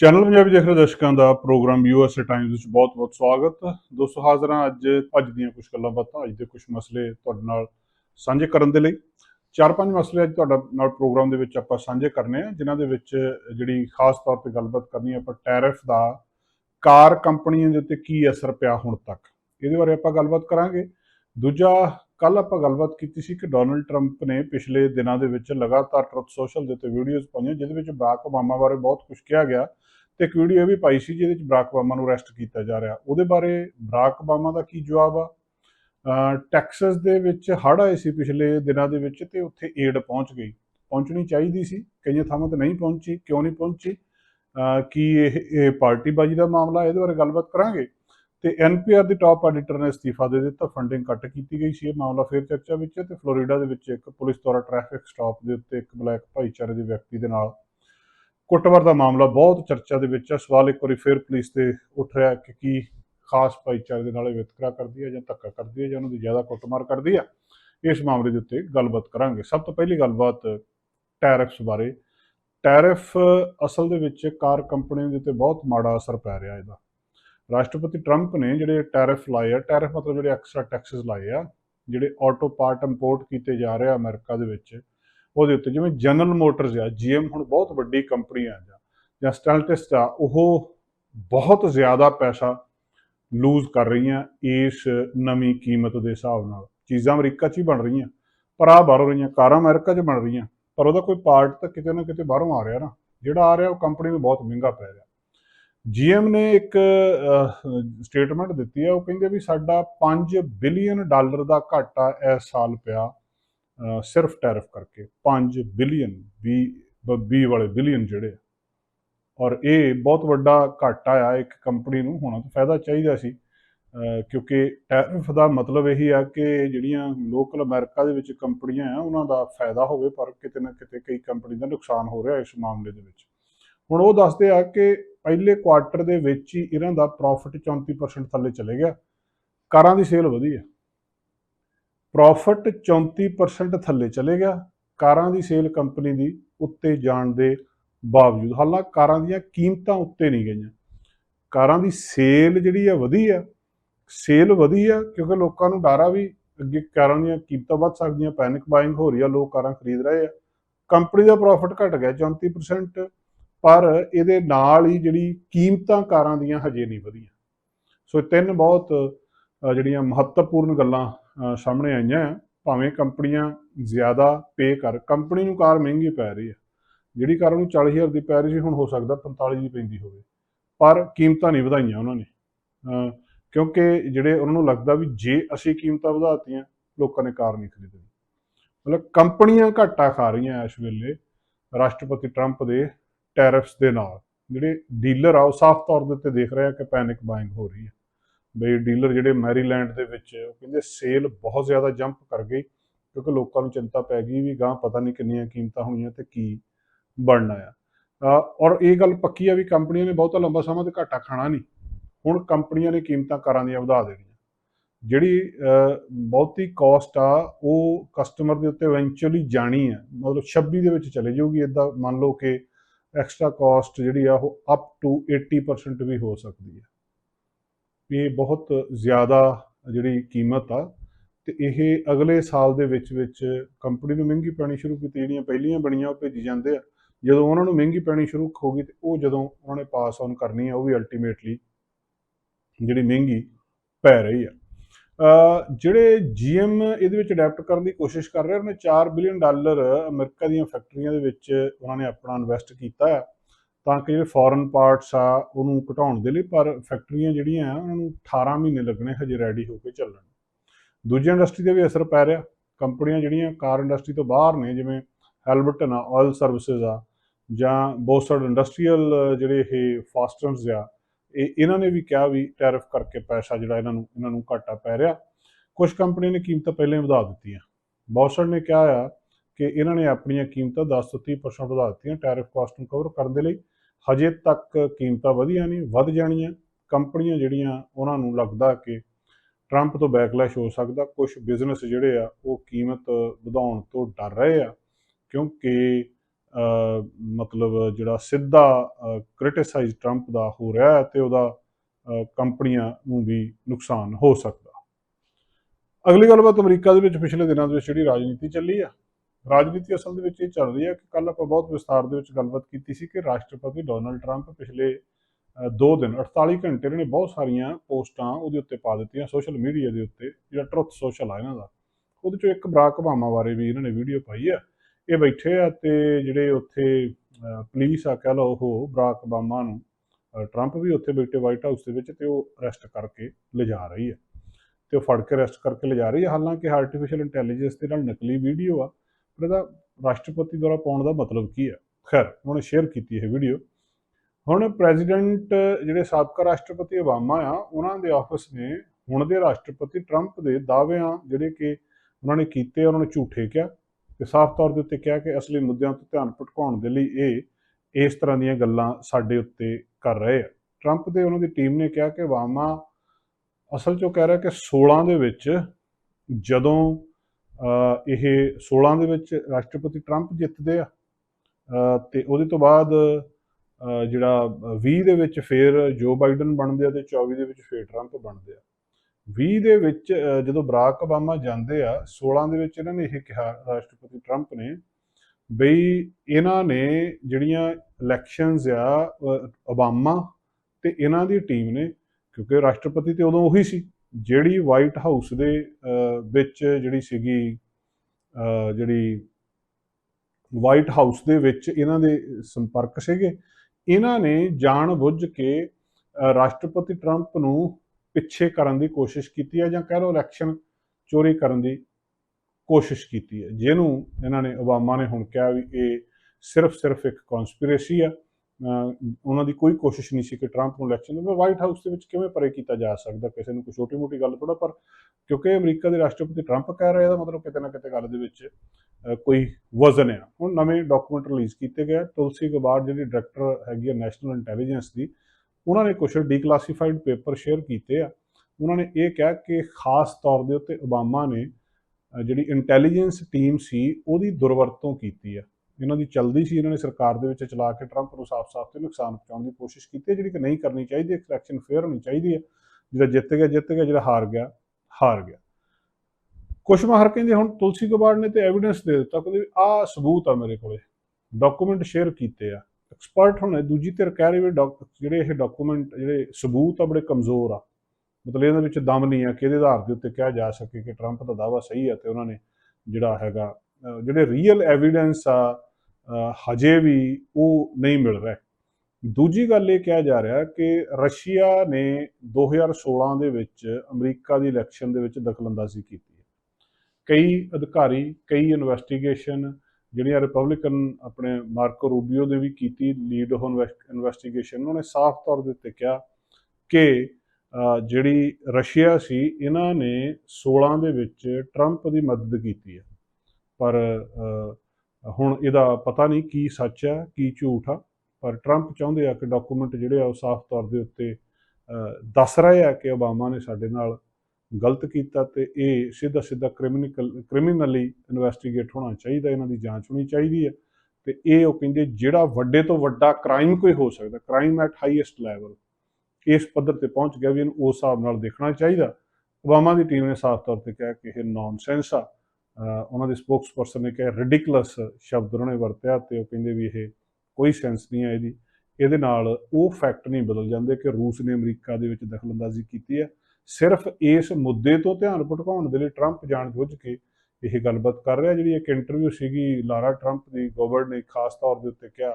Channel Punjabi ਦੇਖ ਰਹੇ ਦਰਸ਼ਕਾਂ ਦਾ ਪ੍ਰੋਗਰਾਮ ਯੂਐਸਏ ਟਾਈਮਜ਼ ਵਿੱਚ ਬਹੁਤ-ਬਹੁਤ ਸਵਾਗਤ। ਦੋਸਤੋ, ਹਾਜ਼ਰ ਹਾਂ ਅੱਜ ਅੱਜ ਦੀਆਂ ਕੁਝ ਗੱਲਾਂ ਬਾਤਾਂ, ਅੱਜ ਦੇ ਕੁਝ ਮਸਲੇ ਤੁਹਾਡੇ ਨਾਲ ਸਾਂਝੇ ਕਰਨ ਦੇ ਲਈ। ਚਾਰ ਪੰਜ ਮਸਲੇ ਅੱਜ ਤੁਹਾਡਾ ਨਾਲ ਪ੍ਰੋਗਰਾਮ ਦੇ ਵਿੱਚ ਆਪਾਂ ਸਾਂਝੇ ਕਰਨੇ ਆ, ਜਿਨ੍ਹਾਂ ਦੇ ਵਿੱਚ ਜਿਹੜੀ ਖਾਸ ਤੌਰ ਤੇ ਗੱਲਬਾਤ ਕਰਨੀ ਹੈ ਆਪਾਂ ਟੈਰਿਫ ਦਾ ਕਾਰ ਕੰਪਨੀਆਂ ਦੇ ਉੱਤੇ ਕੀ ਅਸਰ ਪਿਆ ਹੁਣ ਤੱਕ। ਇਹਦੇ ਬਾਰੇ ਆਪਾਂ ਗੱਲਬਾਤ ਕਰਾਂਗੇ। ਦੂਜਾ ਕੱਲ ਆਪਾਂ ਗੱਲਬਾਤ ਕੀਤੀ ਸੀ ਕਿ ਡੋਨਲਡ ਟਰੰਪ ਨੇ ਪਿਛਲੇ ਦਿਨਾਂ ਦੇ ਵਿੱਚ ਲਗਾਤਾਰ ਟਰੁੱਥ ਸੋਸ਼ਲ ਦੇ ਉੱਤੇ ਵੀਡੀਓਜ਼ ਪਾਈਆਂ, ਜਿਹਦੇ ਵਿੱਚ ਬਰਾਕ ਓਬਾਮਾ ਬਾਰੇ ਬਹੁਤ ਕੁਝ ਕਿਹਾ ਗਿਆ ਤੇ ਇੱਕ ਵੀਡੀਓ ਇਹ ਵੀ ਪਾਈ ਸੀ ਜਿਹਦੇ ਵਿੱਚ ਬਰਾਕ ਓਬਾਮਾ ਨੂੰ ਅਰੈਸਟ ਕੀਤਾ ਜਾ ਰਿਹਾ। ਉਹਦੇ ਬਾਰੇ ਬਰਾਕ ਓਬਾਮਾ ਦਾ ਕੀ ਜਵਾਬ ਆ? ਅਹ ਟੈਕਸਸ ਦੇ ਵਿੱਚ ਹੜ੍ਹ ਆਏ ਸੀ ਪਿਛਲੇ ਦਿਨਾਂ ਦੇ ਵਿੱਚ ਤੇ ਉੱਥੇ ਏਡ ਪਹੁੰਚ ਗਈ। ਪਹੁੰਚਣੀ ਚਾਹੀਦੀ ਸੀ, ਕਈਆਂ ਥਾਵਾਂ ਤੇ ਨਹੀਂ ਪਹੁੰਚੀ, ਕਿਉਂ ਨਹੀਂ ਪਹੁੰਚੀ? ਕੀ ਇਹ ਇਹ ਪਾਰਟੀਬਾਜ਼ੀ ਦਾ ਮਾਮਲਾ ਇਹਦੇ ਬਾਰੇ ਗੱਲਬਾਤ ਕਰਾਂਗੇ। ਤੇ ਐਨਪੀਆਰ ਦੀ ਟਾਪ ਐਡੀਟਰ ਨੇ ਅਸਤੀਫਾ ਦੇ ਦਿੱਤਾ ਫੰਡਿੰਗ ਕੱਟ ਕੀਤੀ ਗਈ ਸੀ, ਇਹ ਮਾਮਲਾ ਫਿਰ ਚਰਚਾ ਵਿੱਚ ਹੈ ਤੇ ਫਲੋਰੀਡਾ ਦੇ ਵਿੱਚ ਇੱਕ ਪੁਲਿਸ ਦੁਆਰਾ ਟ੍ਰੈਫਿਕ ਸਟਾਪ ਦੇ ਉੱਤੇ ਇੱਕ ਬਲੈਕ ਭਾਈਚਾਰੇ ਦੇ ਵਿਅਕਤੀ ਦੇ ਨਾਲ ਕੁੱਟਮਾਰ ਦਾ ਮਾਮਲਾ ਬਹੁਤ ਚਰਚਾ ਦੇ ਵਿੱਚ ਹੈ। ਸਵਾਲ ਇੱਕ ਵਾਰੀ ਫਿਰ ਪੁਲਿਸ ਤੇ ਉੱਠ ਰਿਹਾ ਕਿ ਕੀ ਖਾਸ ਭਾਈਚਾਰੇ ਦੇ ਨਾਲ ਇਹ ਵਿਤਕਰਾ ਕਰਦੀ ਹੈ ਜਾਂ ਧੱਕਾ ਕਰਦੀ ਹੈ ਜਾਂ ਉਹਨਾਂ ਦੀ ਜ਼ਿਆਦਾ ਕੁੱਟਮਾਰ ਕਰਦੀ ਹੈ, ਇਸ ਮਾਮਲੇ ਦੇ ਉੱਤੇ ਗੱਲਬਾਤ ਕਰਾਂਗੇ। ਸਭ ਤੋਂ ਪਹਿਲੀ ਗੱਲਬਾਤ ਟੈਰਿਫਸ ਬਾਰੇ। ਟੈਰਿਫ ਅਸਲ ਦੇ ਵਿੱਚ ਕਾਰ ਕੰਪਨੀਆਂ ਦੇ ਉੱਤੇ ਬਹੁਤ ਮਾੜਾ ਅਸਰ ਪੈ ਰਿਹਾ ਇਹਦਾ। ਰਾਸ਼ਟਰਪਤੀ ਟਰੰਪ ਨੇ ਜਿਹੜੇ ਟੈਰਿਫ ਲਾਏ ਆ, ਟੈਰਿਫ ਮਤਲਬ ਜਿਹੜੇ ਐਕਸਟਰਾ ਟੈਕਸਸ ਲਾਏ ਆ, ਜਿਹੜੇ ਆਟੋ ਪਾਰਟ ਇੰਪੋਰਟ ਕੀਤੇ ਜਾ ਰਹੇ ਆ ਅਮਰੀਕਾ ਦੇ ਵਿੱਚ, ਉਹਦੇ ਉੱਤੇ ਜਿਵੇਂ ਜਨਰਲ ਮੋਟਰਸ ਆ, ਜੀਐਮ ਹੁਣ ਬਹੁਤ ਵੱਡੀ ਕੰਪਨੀ ਆ ਜਾਂ ਸਟੈਲਟਿਸਟ ਆ, ਉਹ ਬਹੁਤ ਜ਼ਿਆਦਾ ਪੈਸਾ ਲੂਜ਼ ਕਰ ਰਹੀਆਂ ਇਸ ਨਵੀਂ ਕੀਮਤ ਦੇ ਹਿਸਾਬ ਨਾਲ। ਚੀਜ਼ਾਂ ਅਮਰੀਕਾ 'ਚ ਹੀ ਬਣ ਰਹੀਆਂ, ਪਰ ਆ ਬਾਹਰੋਂ ਰਹੀਆਂ, ਕਾਰਾਂ ਅਮਰੀਕਾ 'ਚ ਬਣ ਰਹੀਆਂ, ਪਰ ਉਹਦਾ ਕੋਈ ਪਾਰਟ ਤਾਂ ਕਿਤੇ ਨਾ ਕਿਤੇ ਬਾਹਰੋਂ ਆ ਰਿਹਾ ਨਾ, ਜਿਹੜਾ ਆ ਰਿਹਾ ਉਹ ਕੰਪਨੀ ਨੂੰ ਬਹੁਤ ਮਹਿੰਗਾ ਪੈ ਰਿਹਾ। ਜੀਐਮ ਨੇ ਇੱਕ ਸਟੇਟਮੈਂਟ ਦਿੱਤੀ ਹੈ, ਉਹ ਕਹਿੰਦੇ ਵੀ ਸਾਡਾ 5 ਬਿਲੀਅਨ ਡਾਲਰ ਦਾ ਘਾਟਾ ਇਸ ਸਾਲ ਪਿਆ ਸਿਰਫ ਟੈਰਿਫ ਕਰਕੇ 5 ਬਿਲੀਅਨ 20 20 ਵਾਲੇ ਬਿਲੀਅਨ ਜਿਹੜੇ ਆ। ਔਰ ਇਹ ਬਹੁਤ ਵੱਡਾ ਘਾਟਾ ਆ ਇੱਕ ਕੰਪਨੀ ਨੂੰ, ਹੋਣਾ ਤਾਂ ਫਾਇਦਾ ਚਾਹੀਦਾ ਸੀ ਕਿਉਂਕਿ ਟੈਰਿਫ ਦਾ ਮਤਲਬ ਇਹੀ ਆ ਕਿ ਜਿਹੜੀਆਂ ਲੋਕਲ ਅਮਰੀਕਾ ਦੇ ਵਿੱਚ ਕੰਪਨੀਆਂ ਆ, ਉਹਨਾਂ ਦਾ ਫਾਇਦਾ ਹੋਵੇ, ਪਰ ਕਿਤੇ ਨਾ ਕਿਤੇ ਕਈ ਕੰਪਨੀ ਦਾ ਨੁਕਸਾਨ ਹੋ ਰਿਹਾ ਇਸ ਮਾਮਲੇ ਦੇ ਵਿੱਚ ਹੁਣ ਉਹ ਦੱਸਦੇ ਆ ਕਿ ਪਹਿਲੇ ਕੁਆਰਟਰ ਦੇ ਵਿੱਚ ਹੀ ਇਹਨਾਂ ਦਾ ਪ੍ਰੋਫਿਟ 34% ਥੱਲੇ ਚਲੇ ਗਿਆ। ਕਾਰਾਂ ਦੀ ਸੇਲ ਵਧੀ ਹੈ। ਪ੍ਰੋਫਿਟ 34% ਥੱਲੇ ਚਲੇ ਗਿਆ। ਕਾਰਾਂ ਦੀ ਸੇਲ ਕੰਪਨੀ ਦੀ ਉੱਤੇ ਜਾਣ ਦੇ ਬਾਵਜੂਦ, ਹਾਲਾਂਕਿ ਕਾਰਾਂ ਦੀਆਂ ਕੀਮਤਾਂ ਉੱਤੇ ਨਹੀਂ ਗਈਆਂ। ਕਾਰਾਂ ਦੀ ਸੇਲ ਜਿਹੜੀ ਆ ਵਧੀ ਆ ਸੇਲ ਵਧੀ ਆ ਕਿਉਂਕਿ ਲੋਕਾਂ ਨੂੰ ਡਰ ਆ ਵੀ ਅੱਗੇ ਕਾਰਾਂ ਦੀਆਂ ਕੀਮਤਾਂ ਵੱਧ ਸਕਦੀਆਂ ਪੈਨਿਕ ਬਾਇੰਗ ਹੋ ਰਹੀ ਆ, ਲੋਕ ਕਾਰਾਂ ਖਰੀਦ ਰਹੇ ਆ। ਕੰਪਨੀ ਦਾ ਪ੍ਰੋਫਿਟ ਘਟ ਗਿਆ 34% ਪਰ ਇਹਦੇ ਨਾਲ ਹੀ ਜਿਹੜੀ ਕੀਮਤਾਂ ਕਾਰਾਂ ਦੀਆਂ ਹਜੇ ਨਹੀਂ ਵਧੀਆਂ। ਸੋ ਇਹ ਤਿੰਨ ਬਹੁਤ ਜਿਹੜੀਆਂ ਮਹੱਤਵਪੂਰਨ ਗੱਲਾਂ ਸਾਹਮਣੇ ਆਈਆਂ। ਆ। ਭਾਵੇਂ ਕੰਪਨੀਆਂ ਜ਼ਿਆਦਾ ਪੇ ਕਰ, ਕੰਪਨੀ ਨੂੰ ਕਾਰ ਮਹਿੰਗੀ ਪੈ ਰਹੀ ਹੈ। ਜਿਹੜੀ ਕਾਰ ਨੂੰ 40000 ਦੀ ਪੈ ਰਹੀ ਸੀ, ਹੁਣ ਹੋ ਸਕਦਾ 45 ਦੀ ਪੈਂਦੀ ਹੋਵੇ। ਪਰ ਕੀਮਤਾਂ ਨਹੀਂ ਵਧਾਈਆਂ ਉਹਨਾਂ ਨੇ। ਕਿਉਂਕਿ ਜਿਹੜੇ ਉਹਨਾਂ ਨੂੰ ਲੱਗਦਾ ਵੀ ਜੇ ਅਸੀਂ ਕੀਮਤਾਂ ਵਧਾਤੀਆਂ, ਲੋਕਾਂ ਨੇ ਕਾਰ ਨਹੀਂ ਖਰੀਦਣੀ। ਮਤਲਬ ਕੰਪਨੀਆਂ ਘਾਟਾ ਖਾ ਰਹੀਆਂ ਇਸ ਵੇਲੇ। ਰਾਸ਼ਟਰਪਤੀ ਟਰੰਪ ਦੇ ਟੈਰਿਫਸ ਦੇ ਨਾਲ। ਜਿਹੜੇ ਡੀਲਰ ਆ, ਉਹ ਸਾਫ਼ ਤੌਰ ਦੇ ਉੱਤੇ ਦੇਖ ਰਹੇ ਆ ਕਿ ਪੈਨਿਕ ਬਾਇੰਗ ਹੋ ਰਹੀ ਹੈ। ਬਈ ਡੀਲਰ ਜਿਹੜੇ ਮੈਰੀਲੈਂਡ ਦੇ ਵਿੱਚ, ਉਹ ਕਹਿੰਦੇ ਸੇਲ ਬਹੁਤ ਜ਼ਿਆਦਾ ਜੰਪ ਕਰ ਗਈ, ਕਿਉਂਕਿ ਲੋਕਾਂ ਨੂੰ ਚਿੰਤਾ ਪੈ ਗਈ ਵੀ ਗਾਂ ਪਤਾ ਨਹੀਂ ਕਿੰਨੀਆਂ ਕੀਮਤਾਂ ਹੋਈਆਂ ਤੇ ਕੀ ਬਣਨਾ ਆ। ਔਰ ਇਹ ਗੱਲ ਪੱਕੀ ਆ ਵੀ ਕੰਪਨੀਆਂ ਨੇ ਬਹੁਤਾ ਲੰਬਾ ਸਮਾਂ ਤੇ ਘਾਟਾ ਖਾਣਾ ਨਹੀਂ। ਹੁਣ ਕੰਪਨੀਆਂ ਨੇ ਕੀਮਤਾਂ ਕਾਰਾਂ ਦੀਆਂ ਵਧਾ ਦੇਣੀਆਂ। ਜਿਹੜੀ ਬਹੁਤੀ ਕਾਸਟ ਆ, ਉਹ ਕਸਟਮਰ ਦੇ ਉੱਤੇ ਇਵੈਂਚੁਅਲੀ ਜਾਣੀ ਆ। ਮਤਲਬ 26 ਦੇ ਵਿੱਚ ਚਲੇ ਜਾਊਗੀ। ਇਦਾਂ ਮੰਨ ਲਓ ਕਿ ਐਕਸਟਰਾ ਕਾਸਟ ਜਿਹੜੀ ਆ ਉਹ ਅਪ ਟੂ 80% ਵੀ ਹੋ ਸਕਦੀ ਹੈ। ਇਹ ਬਹੁਤ ਜ਼ਿਆਦਾ ਜਿਹੜੀ ਕੀਮਤ ਆ ਤੇ ਇਹ ਅਗਲੇ ਸਾਲ ਦੇ ਵਿੱਚ ਵਿੱਚ ਕੰਪਨੀ ਨੂੰ ਮਹਿੰਗੀ ਪੈਣੀ ਸ਼ੁਰੂ ਕੀਤੀ, ਜਿਹੜੀਆਂ ਪਹਿਲੀਆਂ ਬਣੀਆਂ ਉਹ ਭੇਜੀ ਜਾਂਦੇ ਆ। ਜਦੋਂ ਉਹਨਾਂ ਨੂੰ ਮਹਿੰਗੀ ਪੈਣੀ ਸ਼ੁਰੂ ਹੋ ਗਈ ਤੇ ਉਹ ਜਦੋਂ ਉਹਨਾਂ ਨੇ ਪਾਸ ਆਨ ਕਰਨੀ ਆ, ਉਹ ਵੀ ਅਲਟੀਮੇਟਲੀ ਜਿਹੜੀ ਮਹਿੰਗੀ ਪੈ ਰਹੀ ਆ। ਜਿਹੜੇ ਜੀਐਮ ਇਹਦੇ ਵਿੱਚ ਅਡਾਪਟ ਕਰਨ ਦੀ ਕੋਸ਼ਿਸ਼ ਕਰ ਰਹੇ ਉਹਨੇ 4 ਬਿਲੀਅਨ ਡਾਲਰ ਅਮਰੀਕਾ ਦੀਆਂ ਫੈਕਟਰੀਆਂ ਦੇ ਵਿੱਚ ਉਹਨਾਂ ਨੇ ਆਪਣਾ ਇਨਵੈਸਟ ਕੀਤਾ ਹੈ ਤਾਂ ਕਿ ਜਿਹੜੇ ਫੋਰਨ ਪਾਰਟਸ ਆ, ਉਹਨੂੰ ਘਟਾਉਣ ਦੇ ਲਈ, ਪਰ ਫੈਕਟਰੀਆਂ ਜਿਹੜੀਆਂ ਆ, ਉਹਨਾਂ ਨੂੰ 18 ਮਹੀਨੇ ਲੱਗਣੇ ਹਜੇ ਰੈਡੀ ਹੋ ਕੇ ਚੱਲਣ। ਦੂਜੀ ਇੰਡਸਟਰੀ ਤੇ ਵੀ ਅਸਰ ਪੈ ਰਿਹਾ। ਕੰਪਨੀਆਂ ਜਿਹੜੀਆਂ ਕਾਰ ਇੰਡਸਟਰੀ ਤੋਂ ਬਾਹਰ ਨੇ, ਜਿਵੇਂ ਹੈਲਬਰਟਨ ਆ ਆਇਲ ਸਰਵਿਸਿਜ਼ ਆ, ਜਾਂ ਬਹੁਤ ਬੋਸਟਡ ਇੰਡਸਟਰੀਅਲ ਜਿਹੜੇ ਇਹ ਫਾਸਟਨਰਸ ਆ ਇਹ ਇਹਨਾਂ ਨੇ ਵੀ ਕਿਹਾ ਵੀ ਟੈਰਿਫ ਕਰਕੇ ਪੈਸਾ ਜਿਹੜਾ ਇਹਨਾਂ ਨੂੰ ਇਹਨਾਂ ਨੂੰ ਘਾਟਾ ਪੈ ਰਿਹਾ। ਕੁਝ ਕੰਪਨੀਆਂ ਨੇ ਕੀਮਤਾਂ ਪਹਿਲਾਂ ਹੀ ਵਧਾ ਦਿੱਤੀਆਂ। ਬੌਸਰ ਨੇ ਕਿਹਾ ਆ ਕਿ ਇਹਨਾਂ ਨੇ ਆਪਣੀਆਂ ਕੀਮਤਾਂ 10 ਤੋਂ 30% ਵਧਾ ਦਿੱਤੀਆਂ ਟੈਰਿਫ ਕਾਸਟ ਨੂੰ ਕਵਰ ਕਰਨ ਦੇ ਲਈ। ਹਜੇ ਤੱਕ ਕੀਮਤਾਂ ਵਧੀਆਂ ਨਹੀਂ, ਵੱਧ ਜਾਣੀਆਂ। ਕੰਪਨੀਆਂ ਜਿਹੜੀਆਂ, ਉਹਨਾਂ ਨੂੰ ਲੱਗਦਾ ਕਿ ਟਰੰਪ ਤੋਂ ਬੈਕਲੈਸ਼ ਹੋ ਸਕਦਾ। ਕੁਝ ਬਿਜ਼ਨਸ ਜਿਹੜੇ ਆ, ਉਹ ਕੀਮਤ ਵਧਾਉਣ ਤੋਂ ਡਰ ਰਹੇ ਆ। ਕਿਉਂਕਿ ਮਤਲਬ ਜਿਹੜਾ ਸਿੱਧਾ ਕ੍ਰਿਟਿਸਾਈਜ਼ ਟਰੰਪ ਦਾ ਹੋ ਰਿਹਾ ਹੈ ਤੇ ਉਹਦਾ ਕੰਪਨੀਆਂ ਨੂੰ ਵੀ ਨੁਕਸਾਨ ਹੋ ਸਕਦਾ। ਅਗਲੀ ਗੱਲਬਾਤ ਅਮਰੀਕਾ ਦੇ ਵਿੱਚ ਪਿਛਲੇ ਦਿਨਾਂ ਦੇ ਵਿੱਚ ਜਿਹੜੀ ਰਾਜਨੀਤੀ ਚੱਲੀ ਆ, ਰਾਜਨੀਤੀ ਅਸਲ ਦੇ ਵਿੱਚ ਇਹ ਚੱਲ ਰਹੀ ਹੈ ਕਿ ਕੱਲ ਆਪਾਂ ਬਹੁਤ ਵਿਸਥਾਰ ਦੇ ਵਿੱਚ ਗੱਲਬਾਤ ਕੀਤੀ ਸੀ ਕਿ ਰਾਸ਼ਟਰਪਤੀ ਡੋਨਲਡ ਟਰੰਪ ਪਿਛਲੇ 2 ਦਿਨ 48 ਘੰਟੇ ਇਹਨਾਂ ਨੇ ਬਹੁਤ ਸਾਰੀਆਂ ਪੋਸਟਾਂ ਉਹਦੇ ਉੱਤੇ ਪਾ ਦਿੱਤੀਆਂ, ਸੋਸ਼ਲ ਮੀਡੀਆ ਦੇ ਉੱਤੇ, ਜਿਹੜਾ ਟਰੁੱਥ ਸੋਸ਼ਲ ਆ ਇਹਨਾਂ ਦਾ, ਉਹਦੇ ਚੋਂ ਇੱਕ ਬਰਾਕ ਓਬਾਮਾ ਬਾਰੇ ਵੀ ਇਹਨਾਂ ਨੇ ਵੀਡੀਓ ਪਾਈ ਆ। ਇਹ ਬੈਠੇ ਆ ਤੇ ਜਿਹੜੇ ਉੱਥੇ ਪੁਲਿਸ ਆ ਕਹਿ ਲਓ ਉਹ ਬਰਾਕ ਓਬਾਮਾ ਨੂੰ ਟਰੰਪ ਵੀ ਉੱਥੇ ਬੈਠੇ ਵਾਈਟ ਹਾਊਸ ਦੇ ਵਿੱਚ ਤੇ ਉਹ ਅਰੈਸਟ ਕਰਕੇ ਲਿਜਾ ਰਹੀ ਹੈ ਤੇ ਉਹ ਫੜ ਕੇ ਅਰੈਸਟ ਕਰਕੇ ਲਿਜਾ ਰਹੀ ਹੈ ਹਾਲਾਂਕਿ ਆਰਟੀਫੀਸ਼ੀਅਲ ਇੰਟੈਲੀਜੈਂਸ ਦੇ ਨਾਲ ਨਕਲੀ ਵੀਡੀਓ ਆ, ਪਰ ਇਹਦਾ ਰਾਸ਼ਟਰਪਤੀ ਦੁਆਰਾ ਪਾਉਣ ਦਾ ਮਤਲਬ ਕੀ ਹੈ ਖੈਰ, ਉਹਨੇ ਸ਼ੇਅਰ ਕੀਤੀ ਇਹ ਵੀਡੀਓ ਹੁਣ ਪ੍ਰੈਜ਼ੀਡੈਂਟ ਜਿਹੜੇ ਸਾਬਕਾ ਰਾਸ਼ਟਰਪਤੀ ਓਬਾਮਾ ਆ, ਉਹਨਾਂ ਦੇ ਆਫਿਸ ਨੇ ਹੁਣ ਦੇ ਰਾਸ਼ਟਰਪਤੀ ਟਰੰਪ ਦੇ ਦਾਅਵਿਆਂ ਜਿਹੜੇ ਕਿ ਉਹਨਾਂ ਨੇ ਕੀਤੇ ਉਹਨਾਂ ਨੂੰ ਝੂਠੇ ਕਿਹਾ। ਤੇ ਸਾਫ਼ ਤੌਰ ਦੇ ਉੱਤੇ ਕਿਹਾ ਕਿ ਅਸਲੀ ਮੁੱਦਿਆਂ ਤੋਂ ਧਿਆਨ ਭਟਕਾਉਣ ਦੇ ਲਈ ਇਹ ਇਸ ਤਰ੍ਹਾਂ ਦੀਆਂ ਗੱਲਾਂ ਸਾਡੇ ਉੱਤੇ ਕਰ ਰਹੇ ਆ। ਟਰੰਪ ਦੇ ਉਹਨਾਂ ਦੀ ਟੀਮ ਨੇ ਕਿਹਾ ਕਿ ਓਬਾਮਾ ਅਸਲ 'ਚ ਕਹਿ ਰਿਹਾ ਕਿ 16 ਦੇ ਵਿੱਚ ਜਦੋਂ ਇਹ 16 ਦੇ ਵਿੱਚ ਰਾਸ਼ਟਰਪਤੀ ਟਰੰਪ ਜਿੱਤਦੇ ਆ ਅਹ, ਤੇ ਉਹਦੇ ਤੋਂ ਬਾਅਦ ਜਿਹੜਾ 20 ਦੇ ਵਿੱਚ ਫੇਰ ਜੋ ਬਾਈਡਨ ਬਣਦੇ ਆ ਤੇ 24 ਦੇ ਵਿੱਚ ਫੇਰ ਟਰੰਪ ਬਣਦੇ ਆ। 20 ਦੇ ਵਿੱਚ ਜਦੋਂ ਬਰਾਕ ਓਬਾਮਾ ਜਾਂਦੇ ਆ 16 ਦੇ ਵਿੱਚ ਇਹਨਾਂ ਨੇ ਇਹ ਕਿਹਾ, ਰਾਸ਼ਟਰਪਤੀ ਟਰੰਪ ਨੇ ਬਈ ਇਹਨਾਂ ਨੇ ਜਿਹੜੀਆਂ ਇਲੈਕਸ਼ਨਸ ਆ ਓਬਾਮਾ ਤੇ ਇਹਨਾਂ ਦੀ ਟੀਮ ਨੇ, ਕਿਉਂਕਿ ਰਾਸ਼ਟਰਪਤੀ ਤੇ ਉਦੋਂ ਉਹੀ ਸੀ, ਜਿਹੜੀ ਵਾਈਟ ਹਾਊਸ ਦੇ ਵਿੱਚ ਜਿਹੜੀ ਸੀਗੀ ਜਿਹੜੀ ਵਾਈਟ ਹਾਊਸ ਦੇ ਵਿੱਚ ਇਹਨਾਂ ਦੇ ਸੰਪਰਕ ਸੀਗੇ, ਇਹਨਾਂ ਨੇ ਜਾਣ ਬੁੱਝ ਕੇ ਰਾਸ਼ਟਰਪਤੀ ਟਰੰਪ ਨੂੰ ਪਿੱਛੇ ਕਰਨ ਦੀ ਕੋਸ਼ਿਸ਼ ਕੀਤੀ ਹੈ ਜਾਂ ਕਹਿ ਲਓ ਇਲੈਕਸ਼ਨ ਚੋਰੀ ਕਰਨ ਦੀ ਕੋਸ਼ਿਸ਼ ਕੀਤੀ ਹੈ। ਜਿਹਨੂੰ ਇਹਨਾਂ ਨੇ ਓਬਾਮਾ ਨੇ ਹੁਣ ਕਿਹਾ ਵੀ ਇਹ ਸਿਰਫ ਸਿਰਫ ਇੱਕ ਕਨਸਪੀਰੇਸੀ ਆ ਉਹਨਾਂ ਦੀ ਕੋਈ ਕੋਸ਼ਿਸ਼ ਨਹੀਂ ਸੀ ਕਿ ਟਰੰਪ ਨੂੰ ਇਲੈਕਸ਼ਨ ਦੇ ਵਾਈਟ ਹਾਊਸ ਦੇ ਵਿੱਚ ਕਿਵੇਂ ਪਰੇ ਕੀਤਾ ਜਾ ਸਕਦਾ? ਕਿਸੇ ਨੂੰ ਕੋਈ ਛੋਟੀ ਮੋਟੀ ਗੱਲ ਥੋੜਾ ਪਰ ਕਿਉਂਕਿ ਅਮਰੀਕਾ ਦੇ ਰਾਸ਼ਟਰਪਤੀ ਟਰੰਪ ਕਹਿ ਰਹੇ ਇਹਦਾ ਮਤਲਬ ਕਿਤੇ ਨਾ ਕਿਤੇ ਗੱਲ ਦੇ ਵਿੱਚ ਕੋਈ ਵਜ਼ਨ ਆ ਹੁਣ ਨਵੇਂ ਡਾਕੂਮੈਂਟ ਰਿਲੀਜ਼ ਕੀਤੇ ਗਏ ਤੁਲਸੀ ਗਬਾਰਡ ਜਿਹੜੀ ਡਾਇਰੈਕਟਰ ਹੈਗੀ ਹੈ ਨੈਸ਼ਨਲ ਇੰਟੈਲੀਜੈਂਸ ਦੀ ਉਹਨਾਂ ਨੇ ਕੁਝ ਡੀਕਲਾਸੀਫਾਈਡ ਪੇਪਰ ਸ਼ੇਅਰ ਕੀਤੇ ਆ। ਉਹਨਾਂ ਨੇ ਇਹ ਕਿਹਾ ਕਿ ਖਾਸ ਤੌਰ ਦੇ ਉੱਤੇ ਓਬਾਮਾ ਨੇ ਜਿਹੜੀ ਇੰਟੈਲੀਜੈਂਸ ਟੀਮ ਸੀ, ਉਹਦੀ ਦੁਰਵਰਤੋਂ ਕੀਤੀ ਆ। ਇਹਨਾਂ ਦੀ ਚਲਦੀ ਸੀ, ਇਹਨਾਂ ਨੇ ਸਰਕਾਰ ਦੇ ਵਿੱਚ ਚਲਾ ਕੇ ਟਰੰਪ ਨੂੰ ਸਾਫ਼-ਸਾਫ਼ ਤੇ ਨੁਕਸਾਨ ਪਹੁੰਚਾਉਣ ਦੀ ਕੋਸ਼ਿਸ਼ ਕੀਤੀ ਹੈ ਜਿਹੜੀ ਕਿ ਨਹੀਂ ਕਰਨੀ ਚਾਹੀਦੀ ਇਲੈਕਸ਼ਨ ਫੇਅਰ ਹੋਣੀ ਚਾਹੀਦੀ ਹੈ ਜਿਹੜਾ ਜਿੱਤ ਗਿਆ ਜਿੱਤ ਗਿਆ, ਜਿਹੜਾ ਹਾਰ ਗਿਆ ਹਾਰ ਗਿਆ। ਕੁਛ ਮਾਹਰ ਕਹਿੰਦੇ ਹੁਣ ਤੁਲਸੀ ਗਵਾੜ ਨੇ ਤੇ ਐਵੀਡੈਂਸ ਦੇ ਦਿੱਤਾ ਕਿ ਆਹ ਸਬੂਤ ਆ ਮੇਰੇ ਕੋਲੇ। ਡਾਕੂਮੈਂਟ ਸ਼ੇਅਰ ਕੀਤੇ ਆ। ਐਕਸਪਰਟ ਹੁਣ ਦੂਜੀ ਧਿਰ ਕਹਿ ਰਹੀ ਵੀ ਡਾਕ- ਜਿਹੜੇ ਇਹ ਡਾਕੂਮੈਂਟ ਜਿਹੜੇ ਸਬੂਤ ਆ ਬੜੇ ਕਮਜ਼ੋਰ ਆ। ਮਤਲਬ ਇਹਨਾਂ ਵਿੱਚ ਦਮ ਨਹੀਂ ਆ ਕਿ ਇਹਦੇ ਆਧਾਰ ਦੇ ਉੱਤੇ ਕਿਹਾ ਜਾ ਸਕੇ ਕਿ ਟਰੰਪ ਦਾ ਦਾਅਵਾ ਸਹੀ ਆ ਤੇ ਉਹਨਾਂ ਨੇ ਜਿਹੜਾ ਹੈਗਾ ਜਿਹੜੇ ਰੀਅਲ ਐਵੀਡੈਂਸ ਆ ਹਜੇ ਵੀ ਉਹ ਨਹੀਂ ਮਿਲ ਰਿਹਾ। ਦੂਜੀ ਗੱਲ ਇਹ ਕਿਹਾ ਜਾ ਰਿਹਾ ਕਿ ਰਸ਼ੀਆ ਨੇ 2016 ਦੇ ਵਿੱਚ ਅਮਰੀਕਾ ਦੀ ਇਲੈਕਸ਼ਨ ਦੇ ਵਿੱਚ ਦਖਲਅੰਦਾਜ਼ੀ ਕੀਤੀ ਹੈ। ਕਈ ਅਧਿਕਾਰੀ, ਕਈ ਇਨਵੈਸਟੀਗੇਸ਼ਨ ਜਿਹੜੀਆਂ ਰਿਪਬਲਿਕਨ ਆਪਣੇ ਮਾਰਕੋ ਰੂਬੀਓ ਦੇ ਵੀ ਕੀਤੀ ਲੀਡ ਉਹ ਇਨਵੈਸਟੀਗੇਸ਼ਨ ਉਹਨਾਂ ਨੇ ਸਾਫ਼ ਤੌਰ ਦੇ ਉੱਤੇ ਕਿਹਾ ਕਿ ਜਿਹੜੀ ਰਸ਼ੀਆ ਸੀ, ਇਹਨਾਂ ਨੇ 16 ਦੇ ਵਿੱਚ ਟਰੰਪ ਦੀ ਮਦਦ ਕੀਤੀ ਹੈ ਪਰ ਹੁਣ ਇਹਦਾ ਪਤਾ ਨਹੀਂ ਕੀ ਸੱਚ ਹੈ ਕੀ ਝੂਠ ਆ, ਪਰ ਟਰੰਪ ਚਾਹੁੰਦੇ ਆ ਕਿ ਡਾਕੂਮੈਂਟ ਜਿਹੜੇ ਆ ਉਹ ਸਾਫ਼ ਤੌਰ ਦੇ ਉੱਤੇ ਦੱਸ ਰਹੇ ਆ ਕਿ ਓਬਾਮਾ ਨੇ ਸਾਡੇ ਨਾਲ ਗਲਤ ਕੀਤਾ ਤੇ ਇਹ ਸਿੱਧਾ ਸਿੱਧਾ ਕ੍ਰਿਮੀਨਲ ਕ੍ਰਿਮੀਨਲੀ ਇਨਵੈਸਟੀਗੇਟ ਹੋਣਾ ਚਾਹੀਦਾ, ਇਹਨਾਂ ਦੀ ਜਾਂਚ ਹੋਣੀ ਚਾਹੀਦੀ ਹੈ। ਤੇ ਇਹ ਉਹ ਕਹਿੰਦੇ ਜਿਹੜਾ ਵੱਡੇ ਤੋਂ ਵੱਡਾ ਕ੍ਰਾਈਮ ਕੋਈ ਹੋ ਸਕਦਾ ਕ੍ਰਾਈਮ ਐਟ ਹਾਈਐਸਟ ਲੈਵਲ ਇਸ ਪੱਧਰ ਤੇ ਪਹੁੰਚ ਗਿਆ ਵੀ ਇਹਨੂੰ ਉਸ ਹਿਸਾਬ ਨਾਲ ਦੇਖਣਾ ਚਾਹੀਦਾ। ਓਬਾਮਾ ਦੀ ਟੀਮ ਨੇ ਸਾਫ਼ ਤੌਰ ਤੇ ਕਿਹਾ ਕਿ ਇਹ ਨੌਨਸੈਂਸ ਆ। ਉਹਨਾਂ ਦੇ ਸਪੋਕਸਪਰਸਨ ਨੇ ਕਿਹਾ ਰਿਡਿਕੂਲਸ ਸ਼ਬਦ ਉਹਨਾਂ ਨੇ ਵਰਤਿਆ ਤੇ ਉਹ ਕਹਿੰਦੇ ਵੀ ਇਹ ਕੋਈ ਸੈਂਸ ਨਹੀਂ ਹੈ ਇਹਦੀ। ਇਹਦੇ ਨਾਲ ਉਹ ਫੈਕਟ ਨਹੀਂ ਬਦਲ ਜਾਂਦੇ ਕਿ ਰੂਸ ਨੇ ਅਮਰੀਕਾ ਦੇ ਵਿੱਚ ਦਖਲਅੰਦਾਜ਼ੀ ਕੀਤੀ ਹੈ। ਸਿਰਫ ਇਸ ਮੁੱਦੇ ਤੋਂ ਧਿਆਨ ਭਟਕਾਉਣ ਦੇ ਲਈ ਟਰੰਪ ਜਾਣ ਬੁੱਝ ਕੇ ਇਹ ਗੱਲਬਾਤ ਕਰ ਰਿਹਾ, ਜਿਹੜੀ ਇੱਕ ਇੰਟਰਵਿਊ ਸੀਗੀ ਲਾਰਾ ਟਰੰਪ ਦੀ ਗੋਵਰਡ ਨੇ ਖਾਸ ਤੌਰ ਦੇ ਉੱਤੇ ਕਿਹਾ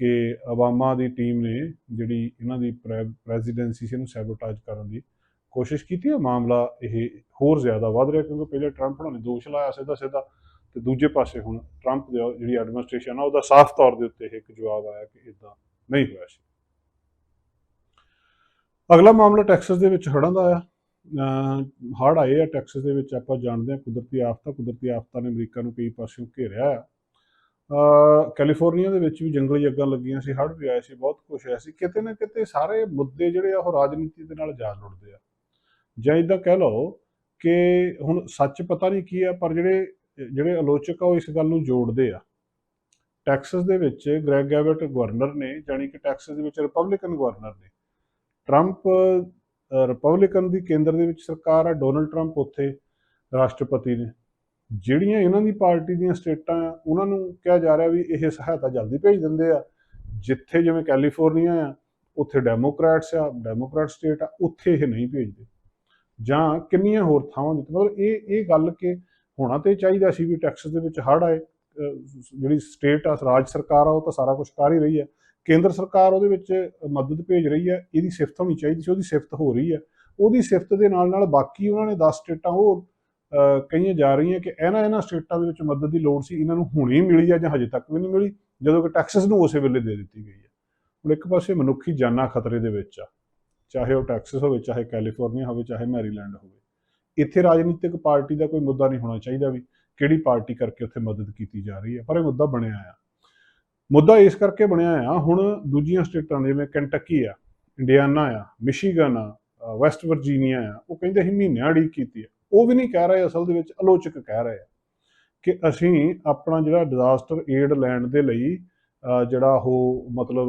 ਕਿ ਓਬਾਮਾ ਦੀ ਟੀਮ ਨੇ ਜਿਹੜੀ ਇਹਨਾਂ ਦੀ ਪ੍ਰੈਜ਼ੀਡੈਂਸੀ ਸੀ ਇਹਨੂੰ ਸੈਬੋਟਾਜ ਕਰਨ ਦੀ ਕੋਸ਼ਿਸ਼ ਕੀਤੀ ਹੈ ਮਾਮਲਾ ਇਹ ਹੋਰ ਜ਼ਿਆਦਾ ਵੱਧ ਰਿਹਾ ਕਿਉਂਕਿ ਪਹਿਲੇ ਟਰੰਪ ਨੇ ਦੋਸ਼ ਲਾਇਆ ਸਿੱਧਾ ਸਿੱਧਾ ਤੇ ਦੂਜੇ ਪਾਸੇ ਹੁਣ ਟਰੰਪ ਦੀ ਜਿਹੜੀ ਐਡਮਿਨਿਸਟ੍ਰੇਸ਼ਨ ਆ, ਉਹਦਾ ਸਾਫ਼ ਤੌਰ ਦੇ ਉੱਤੇ ਇੱਕ ਜਵਾਬ ਆਇਆ ਕਿ ਇਦਾਂ ਨਹੀਂ ਹੋਇਆ ਸੀ। ਅਗਲਾ ਮਾਮਲਾ ਟੈਕਸਸ ਦੇ ਵਿੱਚ ਹੜ੍ਹਾਂ ਦਾ ਆਇਆ ਹੜ੍ਹ ਆਏ ਆ ਟੈਕਸਸ ਦੇ ਵਿੱਚ, ਆਪਾਂ ਜਾਣਦੇ ਹਾਂ ਕੁਦਰਤੀ ਆਫਤਾਂ ਕੁਦਰਤੀ ਆਫਤਾਂ ਨੇ ਅਮਰੀਕਾ ਨੂੰ ਕਈ ਪਾਸਿਓਂ ਘੇਰਿਆ ਆ। ਕੈਲੀਫੋਰਨੀਆ ਦੇ ਵਿੱਚ ਵੀ ਜੰਗਲੀ ਅੱਗਾਂ ਲੱਗੀਆਂ ਸੀ, ਹੜ੍ਹ ਵੀ ਆਏ ਸੀ, ਬਹੁਤ ਕੁਝ ਆਇਆ ਸੀ। ਕਿਤੇ ਨਾ ਕਿਤੇ ਸਾਰੇ ਮੁੱਦੇ ਜਿਹੜੇ ਆ ਉਹ ਰਾਜਨੀਤੀ ਦੇ ਨਾਲ ਜਾ ਲੁੜਦੇ ਆ। ਜਾਂ ਇਦਾਂ ਕਹਿ ਲਓ ਕਿ ਹੁਣ ਸੱਚ ਪਤਾ ਨਹੀਂ ਕੀ ਆ, ਪਰ ਜਿਹੜੇ ਜਿਹੜੇ ਆਲੋਚਕ ਆ ਉਹ ਇਸ ਗੱਲ ਨੂੰ ਜੋੜਦੇ ਆ। ਟੈਕਸਸ ਦੇ ਵਿੱਚ ਗ੍ਰੈਗ ਗੈਬਟ ਗਵਰਨਰ ਨੇ, ਜਾਣੀ ਕਿ ਟੈਕਸਸ ਦੇ ਵਿੱਚ ਰਿਪਬਲਿਕਨ ਗਵਰਨਰ ਨੇ ਟਰੰਪ ਰਿਪਬਲਿਕਨ ਦੀ ਕੇਂਦਰ ਦੇ ਵਿੱਚ ਸਰਕਾਰ ਆ ਡੋਨਲਡ ਟਰੰਪ ਉੱਥੇ ਰਾਸ਼ਟਰਪਤੀ ਨੇ। ਜਿਹੜੀਆਂ ਇਹਨਾਂ ਦੀ ਪਾਰਟੀ ਦੀਆਂ ਸਟੇਟਾਂ ਆ, ਉਹਨਾਂ ਨੂੰ ਕਿਹਾ ਜਾ ਰਿਹਾ ਵੀ ਇਹ ਸਹਾਇਤਾ ਜਲਦੀ ਭੇਜ ਦਿੰਦੇ ਆ। ਜਿੱਥੇ ਜਿਵੇਂ ਕੈਲੀਫੋਰਨੀਆ ਆ, ਉੱਥੇ ਡੈਮੋਕ੍ਰੈਟਸ ਆ ਡੈਮੋਕ੍ਰੈਟ ਸਟੇਟ ਆ, ਉੱਥੇ ਇਹ ਨਹੀਂ ਭੇਜਦੇ। ਜਾਂ ਕਿੰਨੀਆਂ ਹੋਰ ਥਾਵਾਂ ਦੇ ਮਤਲਬ ਇਹ ਇਹ ਗੱਲ ਕਿ ਹੋਣਾ ਤੇ ਚਾਹੀਦਾ ਸੀ ਵੀ ਟੈਕਸਸ ਦੇ ਵਿੱਚ ਹੜ੍ਹ ਆਏ ਜਿਹੜੀ ਸਟੇਟ ਆ, ਰਾਜ ਸਰਕਾਰ ਆ, ਉਹ ਤਾਂ ਸਾਰਾ ਕੁਝ ਕਰ ਹੀ ਰਹੀ ਹੈ ਕੇਂਦਰ ਸਰਕਾਰ ਉਹਦੇ ਵਿੱਚ ਮਦਦ ਭੇਜ ਰਹੀ ਹੈ, ਇਹਦੀ ਸਿਫਤ ਹੋਣੀ ਚਾਹੀਦੀ ਸੀ, ਉਹਦੀ ਸਿਫਤ ਹੋ ਰਹੀ ਹੈ। ਉਹਦੀ ਸਿਫਤ ਦੇ ਨਾਲ ਨਾਲ ਬਾਕੀ ਉਹਨਾਂ ਨੇ 10 ਸਟੇਟਾਂ ਉਹ ਕਹੀਆਂ ਜਾ ਰਹੀਆਂ ਕਿ ਇਹਨਾਂ ਇਹਨਾਂ ਸਟੇਟਾਂ ਦੇ ਵਿੱਚ ਮਦਦ ਦੀ ਲੋੜ ਸੀ, ਇਹਨਾਂ ਨੂੰ ਹੁਣੇ ਮਿਲੀ ਆ ਜਾਂ ਹਜੇ ਤੱਕ ਵੀ ਨਹੀਂ ਮਿਲੀ, ਜਦੋਂ ਕਿ ਟੈਕਸਸ ਨੂੰ ਉਸੇ ਵੇਲੇ ਦੇ ਦਿੱਤੀ ਗਈ ਹੈ। ਹੁਣ ਇੱਕ ਪਾਸੇ ਮਨੁੱਖੀ ਜਾਨਾਂ ਖਤਰੇ ਦੇ ਵਿੱਚ ਆ, ਚਾਹੇ ਉਹ ਟੈਕਸਸ ਹੋਵੇ, ਚਾਹੇ ਕੈਲੀਫੋਰਨੀਆ ਹੋਵੇ, ਚਾਹੇ ਮੈਰੀਲੈਂਡ ਹੋਵੇ। ਇੱਥੇ ਰਾਜਨੀਤਿਕ ਪਾਰਟੀ ਦਾ ਕੋਈ ਮੁੱਦਾ ਨਹੀਂ ਹੋਣਾ ਚਾਹੀਦਾ ਵੀ ਕਿਹੜੀ ਪਾਰਟੀ ਕਰਕੇ ਉੱਥੇ ਮਦਦ ਕੀਤੀ ਜਾ ਰਹੀ ਹੈ, ਪਰ ਇਹ ਮੁੱਦਾ ਬਣਿਆ ਆ। ਮੁੱਦਾ ਇਸ ਕਰਕੇ ਬਣਿਆ ਆ, ਹੁਣ ਦੂਜੀਆਂ ਸਟੇਟਾਂ ਜਿਵੇਂ ਕੈਂਟਕੀ ਆ ਇੰਡੀਆਨਾ ਆ ਮਿਸ਼ੀਗਨ ਆ ਵੈਸਟ ਵਰਜੀਨੀਆ ਆ, ਉਹ ਕਹਿੰਦੇ ਅਸੀਂ ਮਹੀਨਿਆਂ ਅੜੀਕ ਕੀਤੀ ਆ। ਉਹ ਵੀ ਨਹੀਂ ਕਹਿ ਰਹੇ, ਅਸਲ ਦੇ ਵਿੱਚ ਆਲੋਚਕ ਕਹਿ ਰਹੇ ਆ ਕਿ ਅਸੀਂ ਆਪਣਾ ਜਿਹੜਾ ਡਿਜ਼ਾਸਟਰ ਏਡ ਲੈਣ ਦੇ ਲਈ ਜਿਹੜਾ ਉਹ ਮਤਲਬ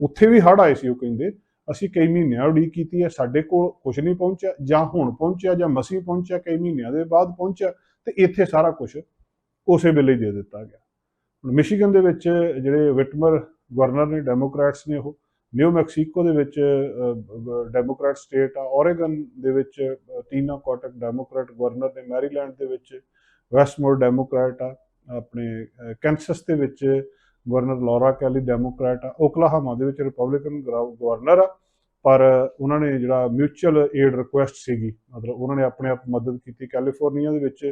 ਉੱਥੇ ਵੀ ਹੜ੍ਹ ਆਏ ਸੀ, ਉਹ ਕਹਿੰਦੇ, ਅਸੀਂ ਕਈ ਮਹੀਨਿਆਂ ਉਡੀਕ ਕੀਤੀ ਹੈ ਸਾਡੇ ਕੋਲ ਕੁਝ ਨਹੀਂ ਪਹੁੰਚਿਆ, ਜਾਂ ਹੁਣ ਪਹੁੰਚਿਆ, ਜਾਂ ਮਸੀਂ ਪਹੁੰਚਿਆ, ਕਈ ਮਹੀਨਿਆਂ ਦੇ ਬਾਅਦ ਪਹੁੰਚਿਆ, ਤੇ ਇੱਥੇ ਸਾਰਾ ਕੁਝ ਉਸੇ ਵੇਲੇ ਦੇ ਦਿੱਤਾ ਗਿਆ। ਮਿਸ਼ੀਗਨ ਦੇ ਵਿੱਚ ਜਿਹੜੇ ਵਿਟਮਰ ਗਵਰਨਰ ਨੇ ਡੈਮੋਕ੍ਰੈਟਸ ਨੇ ਉਹ ਨਿਊ ਮੈਕਸੀਕੋ ਦੇ ਵਿੱਚ ਡੈਮੋਕ੍ਰੈਟ ਸਟੇਟ ਆ ਔਰੇਗਨ ਦੇ ਵਿੱਚ ਅ, ਟੀਨਾ ਕੋਟਕ ਡੈਮੋਕ੍ਰੈਟ ਗਵਰਨਰ ਨੇ ਮੈਰੀਲੈਂਡ ਦੇ ਵਿੱਚ ਵੈਸਟਮੋਰ ਡੈਮੋਕ੍ਰੈਟ ਆ ਆਪਣੇ ਕੈਂਸਸ ਦੇ ਵਿੱਚ ਗਵਰਨਰ ਲੌਰਾ ਕੈਲੀ ਡੈਮੋਕ੍ਰੈਟ ਆ ਓਕਲਾਹਾਮਾ ਦੇ ਵਿੱਚ ਰਿਪਬਲਿਕਨ ਗਵਰਨਰ ਆ ਪਰ ਉਹਨਾਂ ਨੇ ਜਿਹੜਾ ਮਿਊਚੁਅਲ ਏਡ ਰਿਕੁਐਸਟ ਸੀਗੀ ਮਤਲਬ ਉਹਨਾਂ ਨੇ ਆਪਣੇ ਆਪ ਮਦਦ ਕੀਤੀ ਕੈਲੀਫੋਰਨੀਆ ਦੇ ਵਿੱਚ